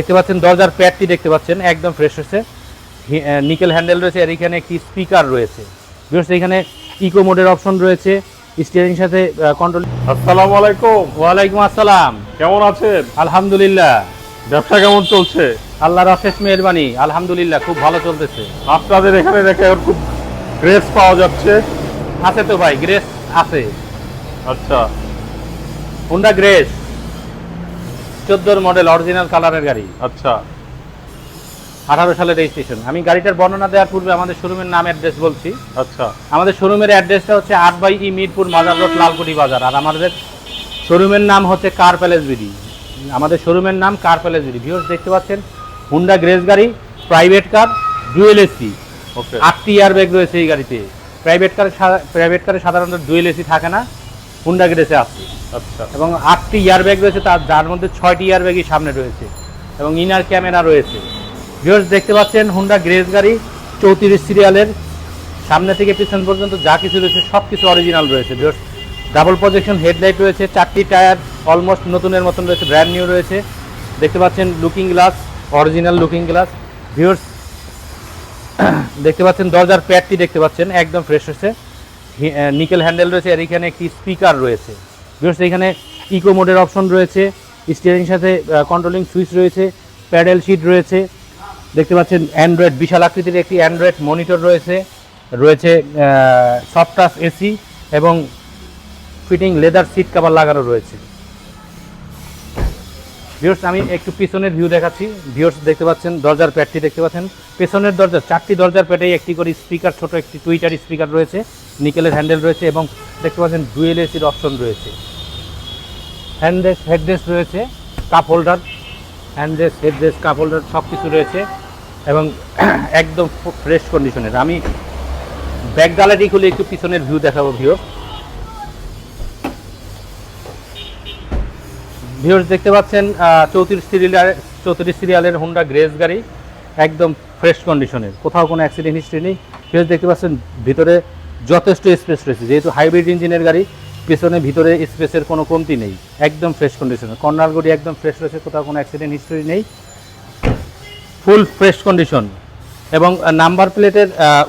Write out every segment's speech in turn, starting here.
দেখতে পাচ্ছেন দরজার প্যাডটি দেখতে পাচ্ছেন একদম ফ্রেশ হয়েছে। নিকেল হ্যান্ডেল রয়েছে আর এখানে একটি স্পিকার রয়েছে। বিশেষ এখানে ইকো মোডের অপশন রয়েছে স্টিয়ারিং সাথে কন্ট্রোল আসসালামু আলাইকুম। ওয়ালাইকুম আসসালাম। কেমন আছেন? আলহামদুলিল্লাহ। ব্যবসা কেমন চলছে? আল্লাহর অশেষ মেহরবানি আলহামদুলিল্লাহ খুব ভালো চলতেছে। আপনাদের এখানে দেখে খুব ড্রেস পাওয়া যাচ্ছে। আছে তো ভাই গ্রেস আছে। আচ্ছা। হুন্ডা গ্রেস চোদ্দোর মডেল অরিজিনাল কালারের গাড়ি। আচ্ছা। আঠারো সালের রেজিস্ট্রেশন আমি গাড়িটার বর্ণনা দেওয়ার পূর্বে আমাদের শোরুমের নাম অ্যাড্রেস বলছি। আচ্ছা। আমাদের শোরুমের অ্যাড্রেসটা হচ্ছে আট বাই ই মিরপুর মাজার রোড লালকুটি বাজার। আর আমাদের শোরুমের নাম হচ্ছে কার প্যালেস বিডি আমাদের শোরুমের নাম কার প্যালেস বিডি ভিউর্স দেখতে পাচ্ছেন হুন্ডা গ্রেস গাড়ি private car dual AC okay আটটি ইয়ার ব্যাগ রয়েছে এই গাড়িতে। প্রাইভেট কারে প্রাইভেট কারে সাধারণত ডুয়েল এসি থাকে না হুন্ডা গ্রেসে আছে। আচ্ছা। এবং আটটি ইয়ার ব্যাগ রয়েছে, তার যার মধ্যে ছয়টি ইয়ার ব্যাগই সামনে রয়েছে এবং ইনার ক্যামেরা রয়েছে। ভিউয়ার্স দেখতে পাচ্ছেন হুন্ডা গ্রেস গাড়ি, চৌত্রিশ সিরিয়ালের সামনে থেকে পিছন পর্যন্ত যা কিছু রয়েছে সব কিছু অরিজিনাল রয়েছে। ভিউয়ার্স ডাবল প্রজেকশন হেডলাইট রয়েছে, চারটি টায়ার অলমোস্ট নতুনের মতন রয়েছে ব্র্যান্ড নিউ রয়েছে। দেখতে পাচ্ছেন looking glass original looking glass viewers দেখতে পাচ্ছেন দরজার প্যাডটি দেখতে পাচ্ছেন, একদম ফ্রেশ হয়েছে। নিকেল হ্যান্ডেল রয়েছে, আর এখানে একটি স্পিকার রয়েছে। বিশেষ এখানে ইকো মোডের অপশন রয়েছে স্টিয়ারিং সাথে কন্ট্রোলিং সুইচ রয়েছে প্যাডেল শিট রয়েছে, দেখতে পাচ্ছেন অ্যান্ড্রয়েড বিশাল আকৃতির একটি অ্যান্ড্রয়েড মনিটর রয়েছে রয়েছে সফট টাচ এসি এবং ফিটিং লেদার সিট কাভার লাগানো রয়েছে। ভিউর্স আমি একটু পিছনের ভিউ দেখাচ্ছি। ভিউর্স দেখতে পাচ্ছেন, দরজার প্যাডটি দেখতে পাচ্ছেন। পেছনের দরজা, চারটি দরজার প্যাডেই একটি করে স্পিকার ছোট একটি টুইটার স্পিকার রয়েছে, নিকেলের হ্যান্ডেল রয়েছে এবং দেখতে পাচ্ছেন ডুয়েল এসির অপশন রয়েছে। হ্যান্ডেস হেডরেস রয়েছে cup holder handrest headrest cup holder সব কিছু রয়েছে এবং একদম ফ্রেশ কন্ডিশনের আমি ব্যাক গ্যালারি খুলে একটু পিছনের ভিউ দেখাবো ভিউ ভিউর্স দেখতে পাচ্ছেন চৌত্রিশ সিরিয়াল, চৌত্রিশ সিরিয়ালের হোন্ডা গ্রেস গাড়ি, একদম ফ্রেশ কন্ডিশনের কোথাও কোনো অ্যাক্সিডেন্ট হিস্ট্রি নেই। ভিউর্স দেখতে পাচ্ছেন, ভিতরে যথেষ্ট স্পেস রয়েছে। যেহেতু হাইব্রিড ইঞ্জিনের গাড়ি, পেছনে, ভিতরে স্পেসের কোনো কমতি নেই। একদম ফ্রেশ কন্ডিশনের কর্নার গড়ি একদম ফ্রেশ রয়েছে, কোথাও কোনো অ্যাক্সিডেন্ট হিস্ট্রি নেই। ফুল ফ্রেশ কন্ডিশন এবং নাম্বার প্লেটের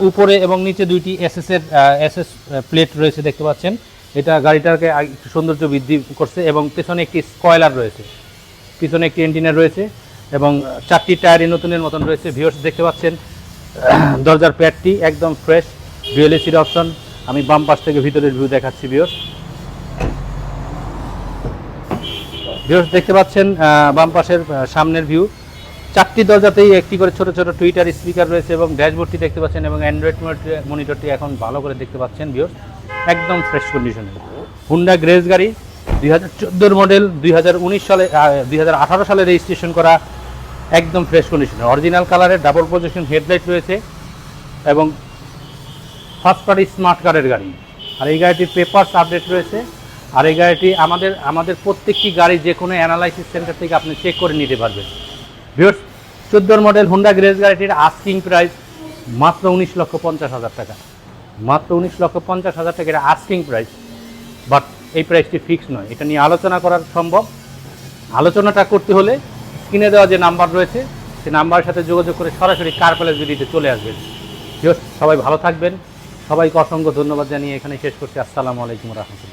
উপরে এবং নিচে দুইটি এসএস এর এসএস প্লেট রয়েছে, দেখতে পাচ্ছেন। এটা গাড়িটাকে একটু সৌন্দর্য বৃদ্ধি করছে এবং পেছনে একটি স্কয়লার রয়েছে। পিছনে একটি এন্টিনার রয়েছে এবং চারটি টায়ারই নতুনের মতন রয়েছে। ভিউর্স দেখতে পাচ্ছেন, দরজার প্যাডটি একদম ফ্রেশ ডুয়েল এসির অপশন। আমি বাম পাশ থেকে ভিতরের ভিউ দেখাচ্ছি ভিউর্স ভিউর্স দেখতে পাচ্ছেন বাম পাশের সামনের ভিউ। চারটি দরজাতেই একটি করে ছোট ছোট টুইটার স্পিকার রয়েছে এবং ড্যাশবোর্ডটি দেখতে পাচ্ছেন এবং অ্যান্ড্রয়েড মনিটরটি এখন ভালো করে দেখতে পাচ্ছেন ভিউর্স একদম ফ্রেশ কন্ডিশনে হুন্ডা গ্রেস গাড়ি, দুই হাজার মডেল দুই হাজার উনিশ সালে দুই হাজার আঠারো সালে রেজিস্ট্রেশন করা একদম ফ্রেশ কন্ডিশনে অরিজিনাল কালারের ডাবল প্রজেকশন হেডলাইট রয়েছে এবং ফার্স্ট পার্টি স্মার্ট কার্ডের গাড়ি। আর এই গাড়িটির পেপারস আপডেট রয়েছে। আর এই গাড়িটি আমাদের আমাদের প্রত্যেকটি গাড়ি যে কোনো অ্যানালাইসিস সেন্টার থেকে আপনি চেক করে নিতে পারবেন। চোদ্দোর মডেল হুন্ডা গ্রেস গাড়িটির আস্কিং প্রাইস মাত্র উনিশ লক্ষ পঞ্চাশ হাজার টাকা। মাত্র উনিশ লক্ষ পঞ্চাশ হাজার টাকা এটা আস্কিং প্রাইস বাট এই প্রাইসটি ফিক্স নয়। এটা নিয়ে আলোচনা করা সম্ভব। আলোচনাটা করতে হলে স্ক্রিনে দেওয়া যে নাম্বার রয়েছে, সে নাম্বারের সাথে যোগাযোগ করে সরাসরি কার প্যালেস বিডিতে চলে আসবেন। সবাই ভালো থাকবেন। সবাইকে অসংখ্য ধন্যবাদ জানিয়ে এখানে শেষ করছি। আসসালামু আলাইকুম রহমতুল্লাহ।